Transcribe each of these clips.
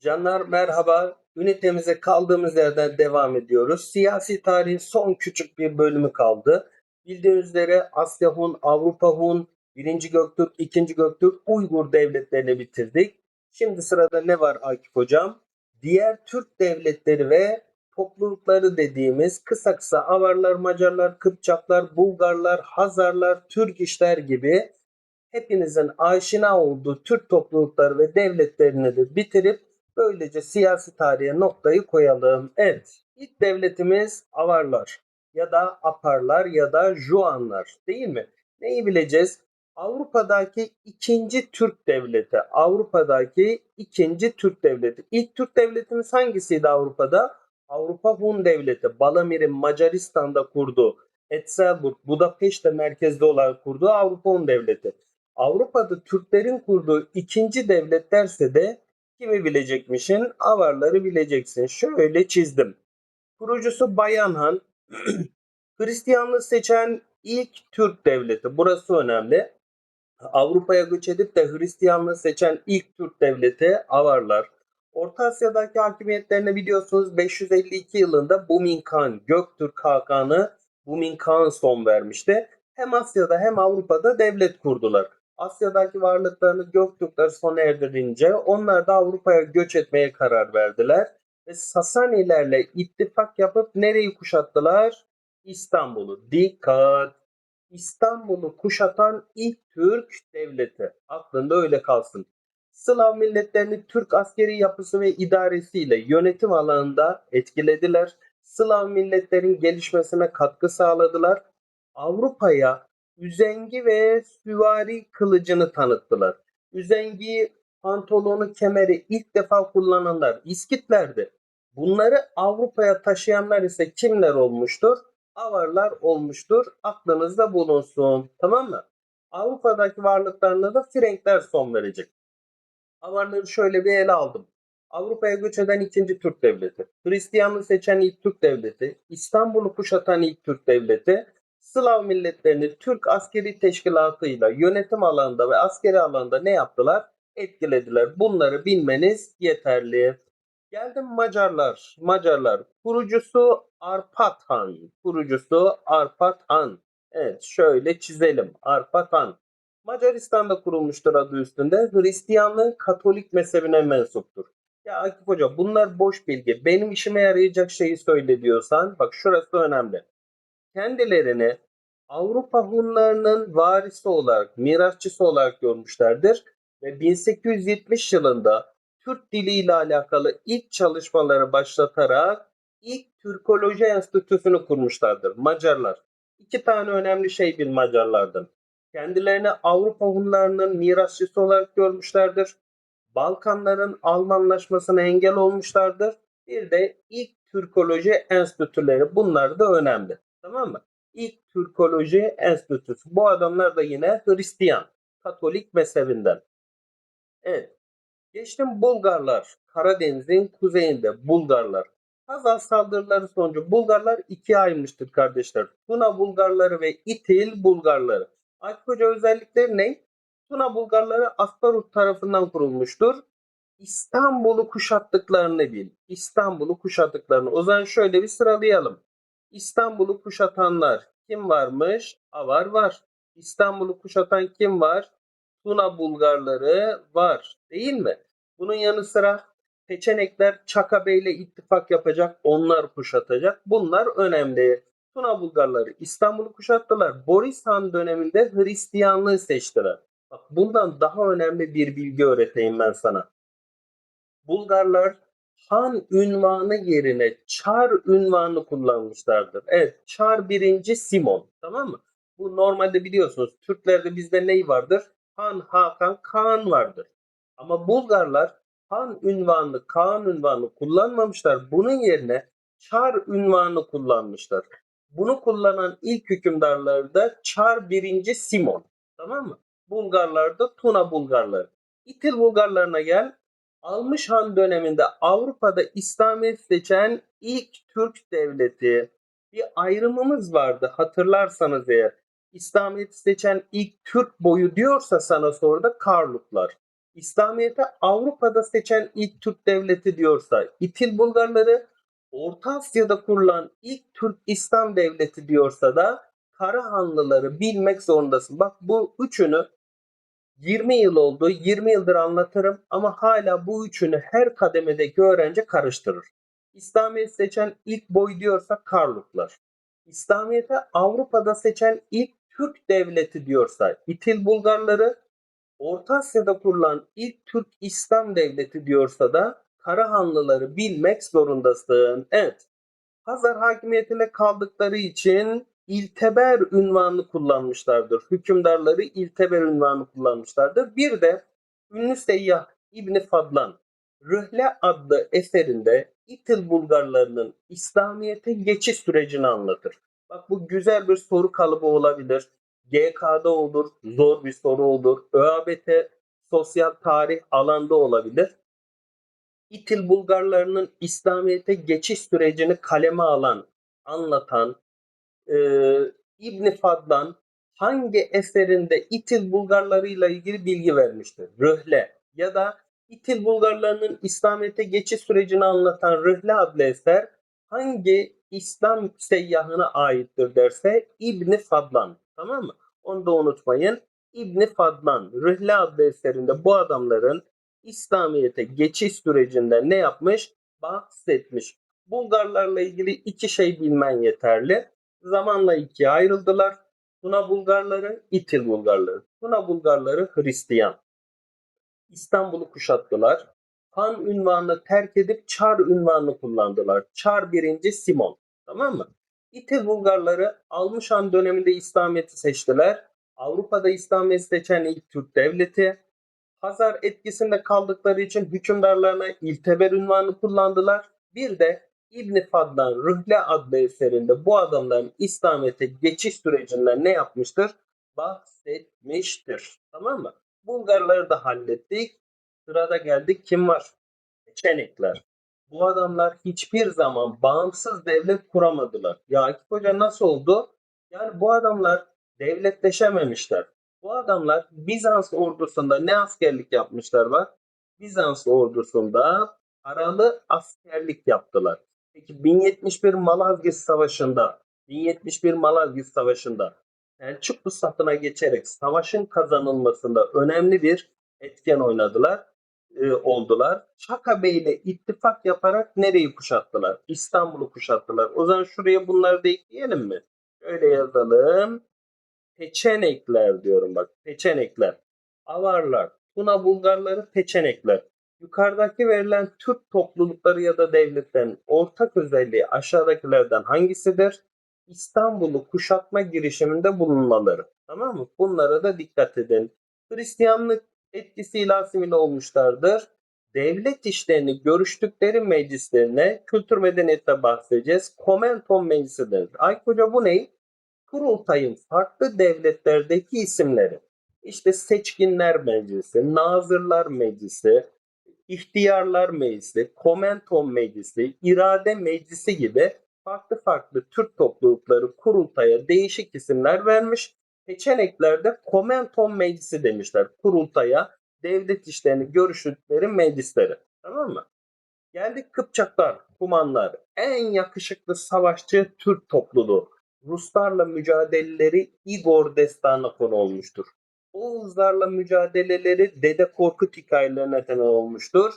Canlar merhaba. Ünitemize kaldığımız yerden devam ediyoruz. Siyasi tarihin son küçük bir bölümü kaldı. Bildiğiniz üzere Asya Hun, Avrupa Hun, 1. Göktürk, 2. Göktürk, Uygur devletlerini bitirdik. Şimdi sırada ne var Akif Hocam? Diğer Türk devletleri ve toplulukları dediğimiz kısa kısa Avarlar, Macarlar, Kıpçaklar, Bulgarlar, Hazarlar, Türk işler gibi hepinizin aşina olduğu Türk toplulukları ve devletlerini de bitirip böylece siyasi tarihe noktayı koyalım. Evet, ilk devletimiz Avarlar ya da Aparlar ya da Juanlar değil mi? Neyi bileceğiz? Avrupa'daki ikinci Türk devleti. Avrupa'daki ikinci Türk devleti. İlk Türk devletimiz hangisiydi Avrupa'da? Avrupa Hun Devleti. Balamir'in Macaristan'da kurduğu, Etzelburg, Budapeşte merkezde olarak kurduğu Avrupa Hun Devleti. Avrupa'da Türklerin kurduğu ikinci devlet derse de kimi bilecekmişin? Avarları bileceksin. Şöyle çizdim. Kurucusu Bayan Han. Hristiyanlığı seçen ilk Türk devleti. Burası önemli. Avrupa'ya göç edip de Hristiyanlığı seçen ilk Türk devleti Avarlar. Orta Asya'daki hakimiyetlerini biliyorsunuz 552 yılında Bumin Khan, Göktürk Hakanı Bumin Khan son vermişti. Hem Asya'da hem Avrupa'da devlet kurdular. Asya'daki varlıklarını Göktürkler sona erdirince onlar da Avrupa'ya göç etmeye karar verdiler. Ve Sasanilerle ittifak yapıp nereyi kuşattılar? İstanbul'u. Dikkat! İstanbul'u kuşatan ilk Türk devleti. Aklında öyle kalsın. Slav milletlerini Türk askeri yapısı ve idaresiyle yönetim alanında etkilediler. Slav milletlerin gelişmesine katkı sağladılar. Avrupa'ya üzengi ve süvari kılıcını tanıttılar. Üzengi, pantolonu, kemeri ilk defa kullananlar İskitlerdi. Bunları Avrupa'ya taşıyanlar ise kimler olmuştur? Avarlar olmuştur. Aklınızda bulunsun. Tamam mı? Avrupa'daki varlıklarına da Frenkler son verecek. Avarları şöyle bir ele aldım. Avrupa'ya göç eden ikinci Türk devleti, Hristiyanlığı seçen ilk Türk devleti, İstanbul'u kuşatan ilk Türk devleti, Slav milletlerini Türk askeri teşkilatıyla yönetim alanında ve askeri alanda ne yaptılar? Etkilediler. Bunları bilmeniz yeterli. Geldim Macarlar. Macarlar. Kurucusu Arpat Han. Kurucusu Arpat Han. Evet şöyle çizelim. Arpat Han. Macaristan'da kurulmuştur adı üstünde. Hristiyanlığın Katolik mezhebine mensuptur. Ya Akif Hoca bunlar boş bilgi. Benim işime yarayacak şeyi söyle diyorsan bak şurası önemli. Kendilerini Avrupa Hunlarının varisi olarak, mirasçısı olarak görmüşlerdir. Ve 1870 yılında Türk dili ile alakalı ilk çalışmaları başlatarak ilk Türkoloji Enstitüsü'nü kurmuşlardır Macarlar. İki tane önemli şey bil Macarlardan. Kendilerini Avrupa Hunlarının mirasçısı olarak görmüşlerdir. Balkanların Almanlaşmasına engel olmuşlardır. Bir de ilk Türkoloji Enstitüleri bunlar da önemli. Tamam mı? İlk Türkoloji Enstitüsü. Bu adamlar da yine Hristiyan, Katolik mezhebinden. Evet. Geçtim Bulgarlar. Karadeniz'in kuzeyinde Bulgarlar. Hazar saldırıları sonucu Bulgarlar ikiye ayrılmıştır kardeşler. Tuna Bulgarları ve İtil Bulgarları. Hoca özellikleri ne? Tuna Bulgarları Asparut tarafından kurulmuştur. İstanbul'u kuşattıklarını bil. İstanbul'u kuşattıklarını. O zaman şöyle bir sıralayalım. İstanbul'u kuşatanlar kim varmış? Avar var. İstanbul'u kuşatan kim var? Tuna Bulgarları var. Değil mi? Bunun yanı sıra Peçenekler Çaka Bey ile ittifak yapacak. Onlar kuşatacak. Bunlar önemli. Tuna Bulgarları İstanbul'u kuşattılar. Boris Han döneminde Hristiyanlığı seçtiler. Bak bundan daha önemli bir bilgi öğreteyim ben sana. Bulgarlar Han ünvanı yerine Çar ünvanı kullanmışlardır. Evet, Çar birinci Simon. Tamam mı? Bu normalde biliyorsunuz Türklerde bizde ney vardır? Han, Hakan, Kaan vardır. Ama Bulgarlar Han ünvanını, Kaan ünvanını kullanmamışlar. Bunun yerine Çar ünvanı kullanmışlar. Bunu kullanan ilk hükümdarlar da Çar birinci Simon. Tamam mı? Bulgarlar da Tuna Bulgarları. İtil Bulgarlarına gel. Almış Han döneminde Avrupa'da İslamiyet seçen ilk Türk devleti. Bir ayrımımız vardı hatırlarsanız eğer. İslamiyet seçen ilk Türk boyu diyorsa sana soruda Karluklar. İslamiyet'i Avrupa'da seçen ilk Türk devleti diyorsa İtil Bulgarları, Orta Asya'da kurulan ilk Türk İslam devleti diyorsa da Karahanlıları bilmek zorundasın. Bak bu üçünü 20 yıl oldu. 20 yıldır anlatırım ama hala bu üçünü her kademedeki öğrenci karıştırır. İslamiyet seçen ilk boy diyorsa Karluklar. İslamiyet'i Avrupa'da seçen ilk Türk devleti diyorsa İtil Bulgarları, Orta Asya'da kurulan ilk Türk İslam devleti diyorsa da Karahanlıları bilmek zorundasın. Evet. Hazar hakimiyetine kaldıkları için ilteber ünvanını kullanmışlardır. Hükümdarları ilteber ünvanını kullanmışlardır. Bir de ünlü seyyah İbni Fadlan Rühle adlı eserinde İtil Bulgarlarının İslamiyet'e geçiş sürecini anlatır. Bak bu güzel bir soru kalıbı olabilir. GK'da olur, zor bir soru olur. ÖABT sosyal tarih alanda olabilir. İtil Bulgarlarının İslamiyet'e geçiş sürecini kaleme alan, anlatan e, İbni Fadlan hangi eserinde İtil Bulgarlarıyla ilgili bilgi vermiştir? Rühle ya da İtil Bulgarlarının İslamiyet'e geçiş sürecini anlatan Rühle adlı eser hangi İslam seyyahına aittir derse İbni Fadlan. Tamam mı? Onu da unutmayın. İbni Fadlan Rühle adlı eserinde bu adamların İslamiyet'e geçiş sürecinde ne yapmış? Bahsetmiş. Bulgarlarla ilgili iki şey bilmen yeterli. Zamanla ikiye ayrıldılar. Tuna Bulgarları, İtil Bulgarları. Tuna Bulgarları Hristiyan. İstanbul'u kuşattılar. Han ünvanını terk edip Çar ünvanını kullandılar. Çar birinci Simon. Tamam mı? İtil Bulgarları almış Han döneminde İslamiyet'i seçtiler. Avrupa'da İslamiyet'i seçen ilk Türk devleti. Hazar etkisinde kaldıkları için hükümdarlarına İlteber ünvanını kullandılar. Bir de İbn Fadlan Rühle adlı eserinde bu adamların İslamiyet'e geçiş sürecinden ne yapmıştır? Bahsetmiştir. Tamam mı? Bulgarları da hallettik. Sırada geldik kim var? Çenekler. Bu adamlar hiçbir zaman bağımsız devlet kuramadılar. Ya Akif Hoca nasıl oldu? Yani bu adamlar devletleşememişler. Bu adamlar Bizans ordusunda ne askerlik yapmışlar bak? Bizans ordusunda paralı askerlik yaptılar. Peki 1071 Malazgirt Savaşı'nda 1071 Malazgirt Savaşı'nda Selçuklu safına geçerek savaşın kazanılmasında önemli bir etken oynadılar, e, oldular. Çaka Bey ile ittifak yaparak nereyi kuşattılar? İstanbul'u kuşattılar. O zaman şuraya bunları da ekleyelim mi? Şöyle yazalım. Peçenekler diyorum bak. Peçenekler. Avarlar. Tuna Bulgarları peçenekler. Yukarıdaki verilen Türk toplulukları ya da devletlerin ortak özelliği aşağıdakilerden hangisidir? İstanbul'u kuşatma girişiminde bulunmaları. Tamam mı? Bunlara da dikkat edin. Hristiyanlık etkisiyle asimile olmuşlardır. Devlet işlerini görüştükleri meclislerine kültür medeniyette bahsedeceğiz. Komenton meclisi denir. Aykut Hoca bu ne? Kurultayın farklı devletlerdeki isimleri. İşte Seçkinler Meclisi, Nazırlar Meclisi, İhtiyarlar Meclisi, Komenton Meclisi, İrade Meclisi gibi farklı farklı Türk toplulukları kurultaya değişik isimler vermiş. Seçeneklerde Komenton Meclisi demişler. Kurultaya devlet işlerini görüştükleri meclisleri. Tamam mı? Geldik Kıpçaklar, Kumanlar. En yakışıklı savaşçı Türk topluluğu. Ruslarla mücadeleleri Igor destanına konu olmuştur. Oğuzlarla mücadeleleri Dede Korkut hikayelerine temel olmuştur.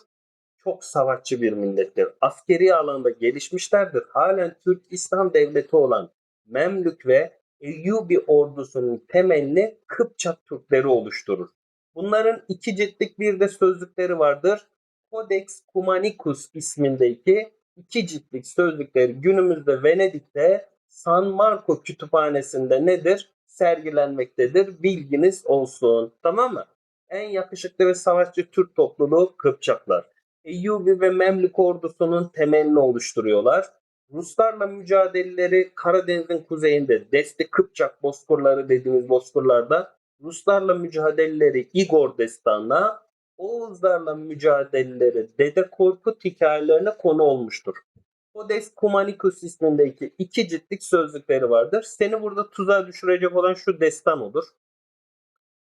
Çok savaşçı bir millettir. Askeri alanda gelişmişlerdir. Halen Türk İslam devleti olan Memlük ve Eyyubi ordusunun temelini Kıpçak Türkleri oluşturur. Bunların iki ciltlik bir de sözlükleri vardır. Codex Cumanicus ismindeki iki ciltlik sözlükleri günümüzde Venedik'te San Marco kütüphanesinde nedir? Sergilenmektedir. Bilginiz olsun. Tamam mı? En yakışıklı ve savaşçı Türk topluluğu Kıpçaklar. Eyyubi ve Memlük ordusunun temelini oluşturuyorlar. Ruslarla mücadeleleri Karadeniz'in kuzeyinde Desti Kıpçak bozkırları dediğimiz bozkırlarda Ruslarla mücadeleleri Igor Destanı'na, Oğuzlarla mücadeleleri Dede Korkut hikayelerine konu olmuştur. Codex Cumanicus ismindeki iki ciltlik sözlükleri vardır. Seni burada tuzağa düşürecek olan şu destan olur.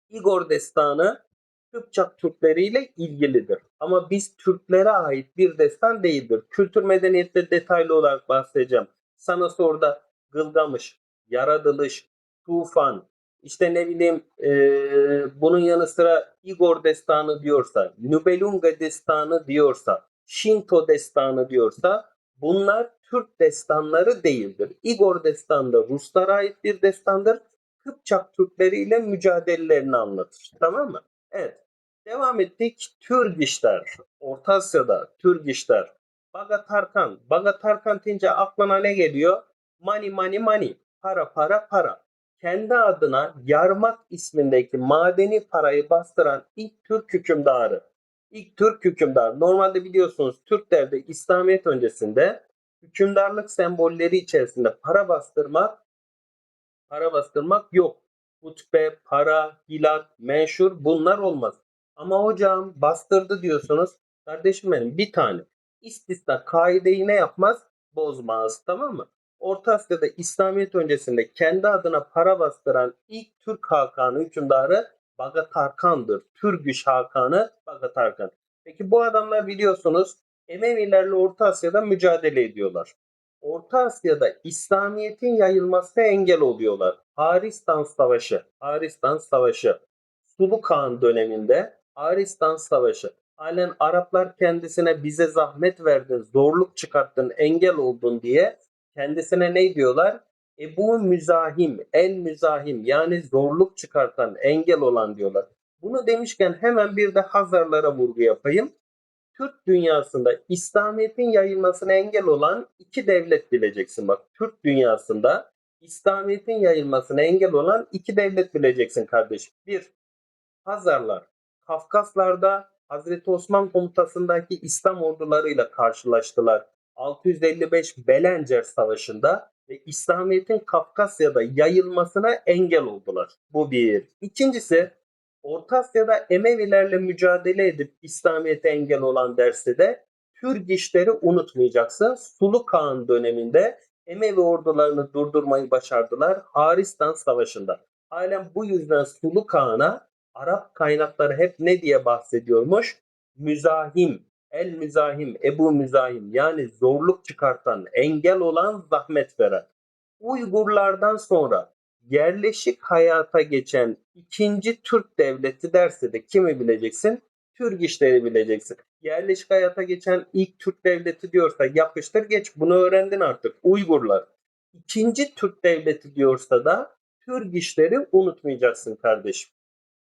Igor destanı Kıpçak Türkleri ile ilgilidir. Ama biz Türklere ait bir destan değildir. Kültür medeniyette detaylı olarak bahsedeceğim. Sana soruda Gılgamış, Yaratılış, Tufan, işte ne bileyim eee, bunun yanı sıra Igor destanı diyorsa, Nibelunga destanı diyorsa, Shinto destanı diyorsa bunlar Türk destanları değildir. Igor destanı da Ruslara ait bir destandır. Kıpçak Türkleri ile mücadelelerini anlatır. Tamam mı? Evet. Devam ettik. Türgişler. Orta Asya'da Türgişler. Bagatarkan. Bagatarkan deyince aklına ne geliyor? Money money money. Para para para. Kendi adına Yarmak ismindeki madeni parayı bastıran ilk Türk hükümdarı. İlk Türk hükümdarı. Normalde biliyorsunuz Türklerde İslamiyet öncesinde hükümdarlık sembolleri içerisinde para bastırmak para bastırmak yok. Hutbe, para, hilal, menşur bunlar olmaz. Ama hocam bastırdı diyorsunuz. Kardeşim benim bir tane. İstisna kaideyi ne yapmaz? Bozmaz tamam mı? Orta Asya'da İslamiyet öncesinde kendi adına para bastıran ilk Türk Hakanı hükümdarı Bagatarkan'dır. Türgüş Hakanı Bagatarkan. Peki bu adamlar biliyorsunuz Emevilerle Orta Asya'da mücadele ediyorlar. Orta Asya'da İslamiyet'in yayılmasına engel oluyorlar. Haristan Savaşı, Haristan Savaşı, Sulu Kağan döneminde Haristan Savaşı. Halen Araplar kendisine bize zahmet verdin, zorluk çıkarttın, engel oldun diye kendisine ne diyorlar? Ebu Müzahim, El Müzahim yani zorluk çıkartan, engel olan diyorlar. Bunu demişken hemen bir de Hazarlara vurgu yapayım. Türk dünyasında İslamiyet'in yayılmasına engel olan iki devlet bileceksin bak. Türk dünyasında İslamiyet'in yayılmasına engel olan iki devlet bileceksin kardeşim. Bir, Hazarlar. Kafkaslarda Hazreti Osman komutasındaki İslam ordularıyla karşılaştılar. 655 Belencer Savaşı'nda ve İslamiyet'in Kafkasya'da yayılmasına engel oldular. Bu bir. İkincisi Orta Asya'da Emevilerle mücadele edip İslamiyet'e engel olan derste de Türk işleri unutmayacaksın. Sulu Kağan döneminde Emevi ordularını durdurmayı başardılar Haristan Savaşı'nda. Halen bu yüzden Sulu Kağan'a Arap kaynakları hep ne diye bahsediyormuş? Müzahim, el müzahim, Ebu müzahim yani zorluk çıkartan, engel olan, zahmet veren. Uygurlardan sonra yerleşik hayata geçen ikinci Türk devleti derse de kimi bileceksin? Türk işleri bileceksin. Yerleşik hayata geçen ilk Türk devleti diyorsa yapıştır geç bunu öğrendin artık. Uygurlar. İkinci Türk devleti diyorsa da Türk işleri unutmayacaksın kardeşim.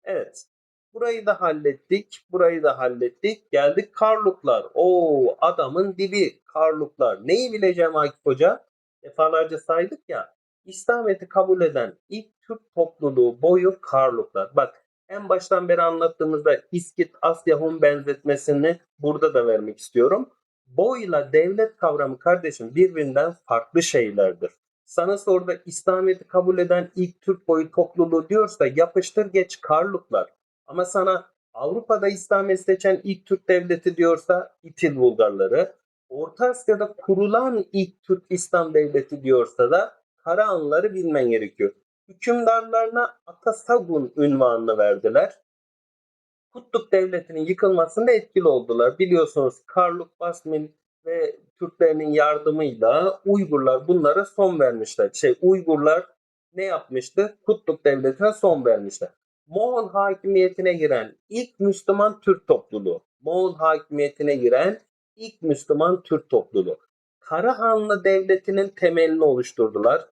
Evet. Burayı da hallettik. Burayı da hallettik. Geldik Karluklar. Oo adamın dibi Karluklar. Neyi bileceğim Akif Hoca? Defalarca saydık ya. İslamiyet'i kabul eden ilk Türk topluluğu boyu Karluklar. Bak en baştan beri anlattığımızda İskit Asya Hun benzetmesini burada da vermek istiyorum. Boyla devlet kavramı kardeşim birbirinden farklı şeylerdir. Sana soruda İslamiyet'i kabul eden ilk Türk boyu topluluğu diyorsa yapıştır geç Karluklar. Ama sana Avrupa'da İslamiyet seçen ilk Türk devleti diyorsa İtil Bulgarları. Orta Asya'da kurulan ilk Türk İslam devleti diyorsa da Karahanlıları bilmen gerekiyor. Hükümdarlarına Atasagun ünvanını verdiler. Kutluk Devleti'nin yıkılmasında etkili oldular. Biliyorsunuz Karluk Basmin ve Türklerinin yardımıyla Uygurlar bunlara son vermişler. Şey Uygurlar ne yapmıştı? Kutluk Devleti'ne son vermişler. Moğol hakimiyetine giren ilk Müslüman Türk topluluğu. Moğol hakimiyetine giren ilk Müslüman Türk topluluğu. Karahanlı Devleti'nin temelini oluşturdular.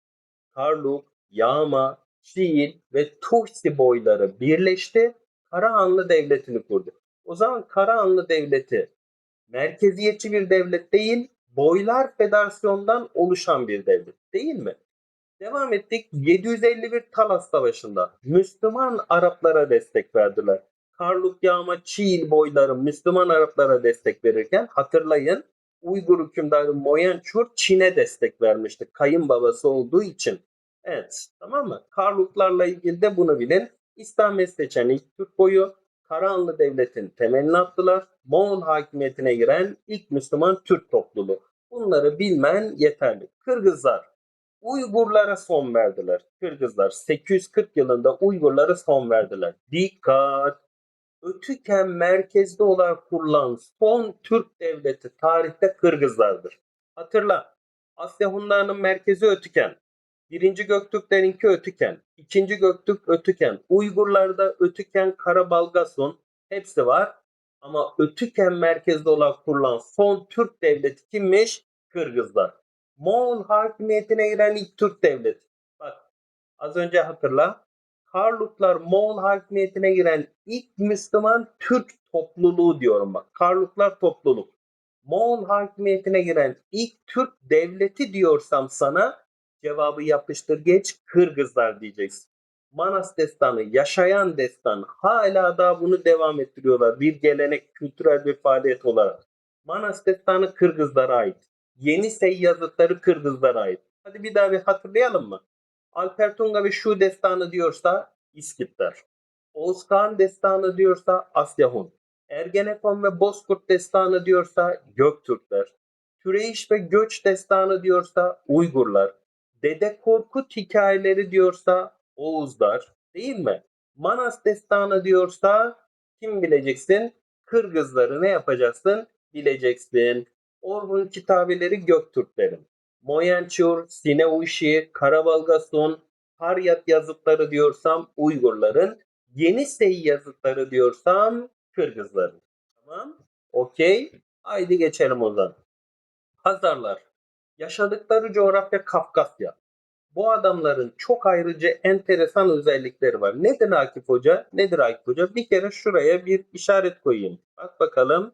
Karluk, Yağma, Şiil ve Tuhsi boyları birleşti. Karahanlı Devleti'ni kurdu. O zaman Karahanlı Devleti merkeziyetçi bir devlet değil, boylar federasyondan oluşan bir devlet değil mi? Devam ettik. 751 Talas Savaşı'nda Müslüman Araplara destek verdiler. Karluk Yağma Çiğil boyları Müslüman Araplara destek verirken hatırlayın Uygur hükümdarı Moyençur Çin'e destek vermişti. Kayınbabası olduğu için. Evet tamam mı? Karluklarla ilgili de bunu bilin. İslamiyet seçen ilk Türk boyu Karahanlı Devlet'in temelini attılar. Moğol hakimiyetine giren ilk Müslüman Türk topluluğu. Bunları bilmen yeterli. Kırgızlar Uygurlara son verdiler. Kırgızlar 840 yılında Uygurlara son verdiler. Dikkat! Ötüken merkezde olarak kurulan son Türk devleti tarihte Kırgızlardır. Hatırla, Asya Hunlarının merkezi Ötüken. Birinci Göktürklerinki Ötüken. ikinci Göktürk Ötüken. Uygurlarda Ötüken, Karabalgason hepsi var. Ama Ötüken merkezde olarak kurulan son Türk devleti kimmiş? Kırgızlar. Moğol hakimiyetine giren ilk Türk devleti. Bak az önce hatırla. Karluklar Moğol hakimiyetine giren ilk Müslüman Türk topluluğu diyorum bak. Karluklar topluluk. Moğol hakimiyetine giren ilk Türk devleti diyorsam sana cevabı yapıştır geç Kırgızlar diyeceksin. Manas destanı, yaşayan destan hala da bunu devam ettiriyorlar. Bir gelenek, kültürel bir faaliyet olarak. Manas destanı Kırgızlara ait. Yenisey yazıtları Kırgızlara ait. Hadi bir daha bir hatırlayalım mı? Alper Tunga ve şu destanı diyorsa İskitler. Oğuz Kağan destanı diyorsa Asya Hun. Ergenekon ve Bozkurt destanı diyorsa Göktürkler. Türeyiş ve Göç destanı diyorsa Uygurlar. Dede Korkut hikayeleri diyorsa Oğuzlar. Değil mi? Manas destanı diyorsa kim bileceksin? Kırgızları ne yapacaksın? Bileceksin. Orhun kitabeleri Göktürklerin. Moyençur, Sineuşi, Karabalgasun, Haryat yazıtları diyorsam Uygurların, Yenisey yazıtları diyorsam Kırgızların. Tamam? Okey. Haydi geçelim o zaman. Hazarlar. Yaşadıkları coğrafya Kafkasya. Bu adamların çok ayrıca enteresan özellikleri var. Nedir Akif Hoca? Nedir Akif Hoca? Bir kere şuraya bir işaret koyayım. Bak bakalım.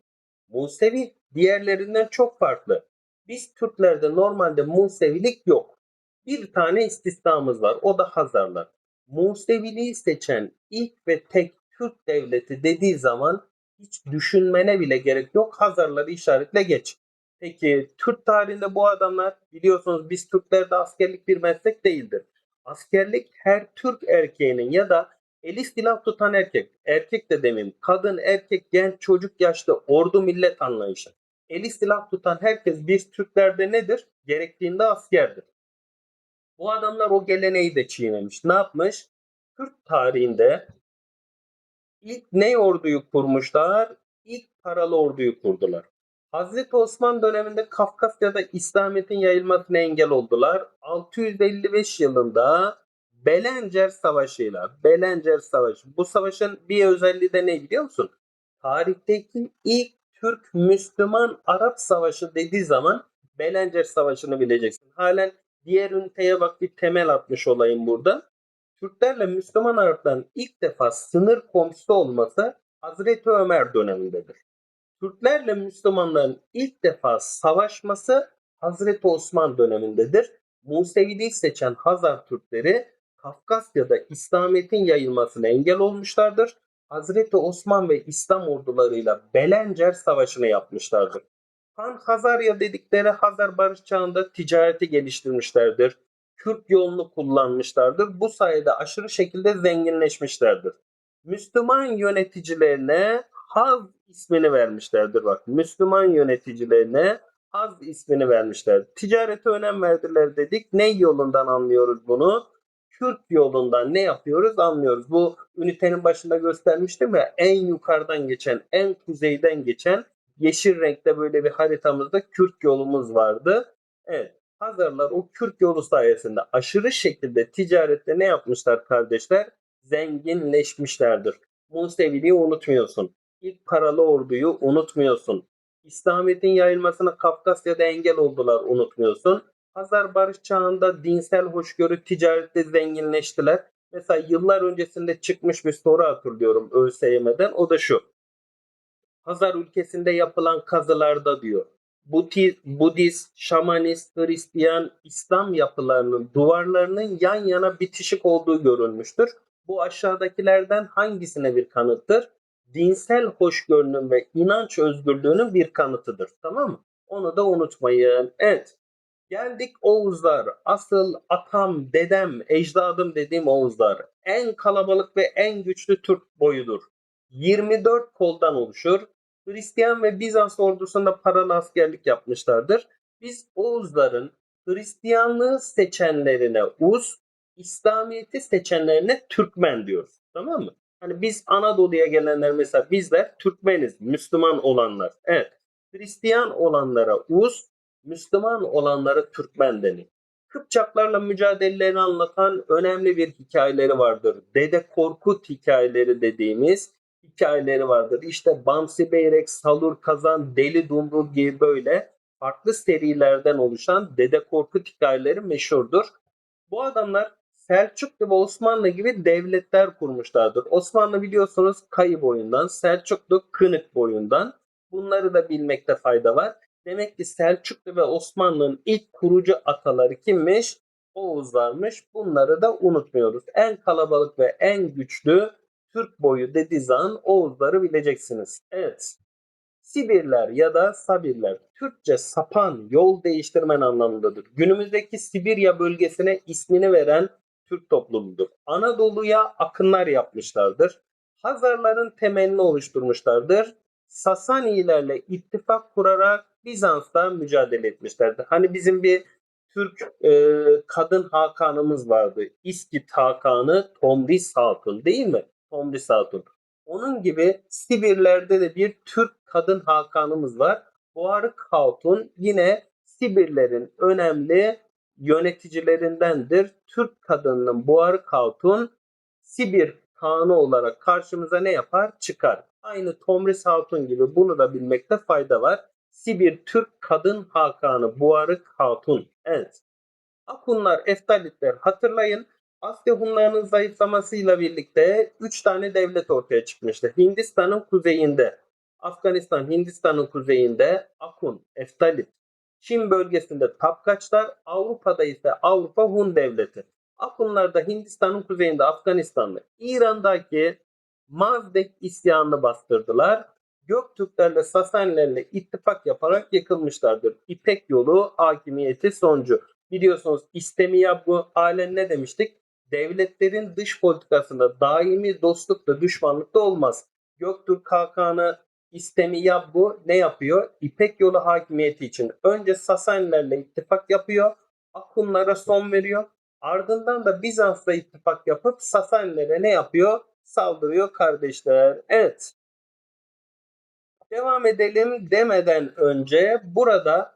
Musevi diğerlerinden çok farklı. Biz Türklerde normalde Musevilik yok. Bir tane istisnamız var. O da Hazarlar. Museviliği seçen ilk ve tek Türk devleti dediği zaman hiç düşünmene bile gerek yok. Hazarları işaretle geç. Peki Türk tarihinde bu adamlar biliyorsunuz biz Türklerde askerlik bir meslek değildir. Askerlik her Türk erkeğinin ya da eli silah tutan erkek, erkek de demeyeyim, kadın, erkek, genç, çocuk, yaşlı, ordu, millet anlayışı. Eli silah tutan herkes biz Türklerde nedir? Gerektiğinde askerdir. Bu adamlar o geleneği de çiğnemiş. Ne yapmış? Türk tarihinde ilk ne orduyu kurmuşlar? İlk paralı orduyu kurdular. Hazreti Osman döneminde Kafkasya'da İslamiyet'in yayılmasına engel oldular. 655 yılında Belencer Savaşı'yla Belencer Savaşı. Bu savaşın bir özelliği de ne biliyor musun? Tarihteki ilk Türk Müslüman Arap Savaşı dediği zaman Belencer Savaşı'nı bileceksin. Halen diğer üniteye bak bir temel atmış olayım burada. Türklerle Müslüman Arapların ilk defa sınır komşusu olması Hazreti Ömer dönemindedir. Türklerle Müslümanların ilk defa savaşması Hazreti Osman dönemindedir. Museviliği seçen Hazar Türkleri Kafkasya'da İslamiyet'in yayılmasına engel olmuşlardır. Hazreti Osman ve İslam ordularıyla Belencer Savaşı'nı yapmışlardır. Han Hazarya dedikleri Hazar Barış Çağı'nda ticareti geliştirmişlerdir. Kürt yolunu kullanmışlardır. Bu sayede aşırı şekilde zenginleşmişlerdir. Müslüman yöneticilerine Haz ismini vermişlerdir. Bak Müslüman yöneticilerine Haz ismini vermişler. Ticarete önem verdiler dedik. Ne yolundan anlıyoruz bunu? Kürt yolundan ne yapıyoruz anlıyoruz. Bu ünitenin başında göstermiştim ya en yukarıdan geçen, en kuzeyden geçen yeşil renkte böyle bir haritamızda Kürt yolumuz vardı. Evet. Hazarlar o Kürt yolu sayesinde aşırı şekilde ticarette ne yapmışlar kardeşler? Zenginleşmişlerdir. Museviliği unutmuyorsun. İlk paralı orduyu unutmuyorsun. İslamiyet'in yayılmasına Kafkasya'da engel oldular unutmuyorsun. Hazar Barış Çağı'nda dinsel hoşgörü ticarette zenginleştiler. Mesela yıllar öncesinde çıkmış bir soru hatırlıyorum ÖSYM'den. O da şu. Hazar ülkesinde yapılan kazılarda diyor. Budist, Şamanist, Hristiyan, İslam yapılarının duvarlarının yan yana bitişik olduğu görülmüştür. Bu aşağıdakilerden hangisine bir kanıttır? Dinsel hoşgörünün ve inanç özgürlüğünün bir kanıtıdır. Tamam mı? Onu da unutmayın. Evet. Geldik Oğuzlar. Asıl atam, dedem, ecdadım dediğim Oğuzlar. En kalabalık ve en güçlü Türk boyudur. 24 koldan oluşur. Hristiyan ve Bizans ordusunda paralı askerlik yapmışlardır. Biz Oğuzların Hristiyanlığı seçenlerine Uz, İslamiyet'i seçenlerine Türkmen diyoruz. Tamam mı? Hani biz Anadolu'ya gelenler mesela bizler Türkmeniz, Müslüman olanlar. Evet. Hristiyan olanlara Uz, Müslüman olanlara Türkmen denir. Kıpçaklarla mücadelelerini anlatan önemli bir hikayeleri vardır. Dede Korkut hikayeleri dediğimiz hikayeleri vardır. İşte Bamsi Beyrek, Salur Kazan, Deli Dumrul gibi böyle farklı serilerden oluşan Dede Korkut hikayeleri meşhurdur. Bu adamlar Selçuklu ve Osmanlı gibi devletler kurmuşlardır. Osmanlı biliyorsunuz Kayı boyundan, Selçuklu Kınık boyundan. Bunları da bilmekte fayda var. Demek ki Selçuklu ve Osmanlı'nın ilk kurucu ataları kimmiş? Oğuzlarmış. Bunları da unutmuyoruz. En kalabalık ve en güçlü Türk boyu dediği zaman Oğuzları bileceksiniz. Evet. Sibirler ya da Sabirler Türkçe sapan, yol değiştirmen anlamındadır. Günümüzdeki Sibirya bölgesine ismini veren Türk toplumudur. Anadolu'ya akınlar yapmışlardır. Hazarların temelini oluşturmuşlardır. Sasanilerle ittifak kurarak Bizans'ta mücadele etmişlerdi. Hani bizim bir Türk e, kadın hakanımız vardı. İskit Hakanı Tomris Hatun değil mi? Tomris Hatun. Onun gibi Sibirlerde de bir Türk kadın hakanımız var. Buharık Hatun yine Sibirlerin önemli yöneticilerindendir. Türk kadınının Buharık Hatun Sibir Hanı olarak karşımıza ne yapar? Çıkar. Aynı Tomris Hatun gibi bunu da bilmekte fayda var. Sibir Türk Kadın Hakanı Buharık Hatun. Evet. Akunlar, Eftalitler hatırlayın. Asya Hunlarının zayıflamasıyla birlikte 3 tane devlet ortaya çıkmıştı. Hindistan'ın kuzeyinde, Afganistan, Hindistan'ın kuzeyinde Akun, Eftalit. Çin bölgesinde Tapkaçlar, Avrupa'da ise Avrupa Hun devleti. Akunlar da Hindistan'ın kuzeyinde Afganistan'da, İran'daki Mazdek isyanını bastırdılar. Göktürklerle Sasanilerle ittifak yaparak yıkılmışlardır. İpek yolu hakimiyeti sonucu. Biliyorsunuz istemiya bu halen ne demiştik? Devletlerin dış politikasında daimi dostluk da düşmanlık da olmaz. Göktürk Hakanı istemiya bu ne yapıyor? İpek yolu hakimiyeti için önce Sasanilerle ittifak yapıyor. Akunlara son veriyor. Ardından da Bizans'la ittifak yapıp Sasanilere ne yapıyor? Saldırıyor kardeşler. Evet. Devam edelim demeden önce burada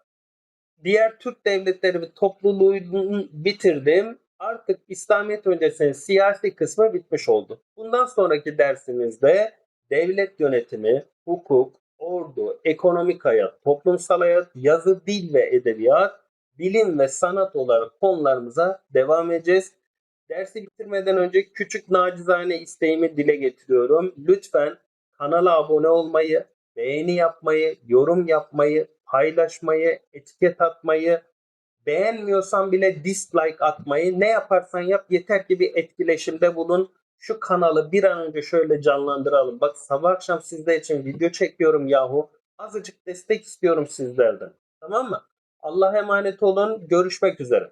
diğer Türk devletleri ve topluluğunu bitirdim. Artık İslamiyet öncesinin siyasi kısmı bitmiş oldu. Bundan sonraki dersimizde devlet yönetimi, hukuk, ordu, ekonomik hayat, toplumsal hayat, yazı, dil ve edebiyat, bilim ve sanat olarak konularımıza devam edeceğiz. Dersi bitirmeden önce küçük nacizane isteğimi dile getiriyorum. Lütfen kanala abone olmayı, beğeni yapmayı, yorum yapmayı, paylaşmayı, etiket atmayı, beğenmiyorsan bile dislike atmayı, ne yaparsan yap yeter ki bir etkileşimde bulun. Şu kanalı bir an önce şöyle canlandıralım. Bak sabah akşam sizler için video çekiyorum yahu. Azıcık destek istiyorum sizlerden. Tamam mı? Allah'a emanet olun. Görüşmek üzere.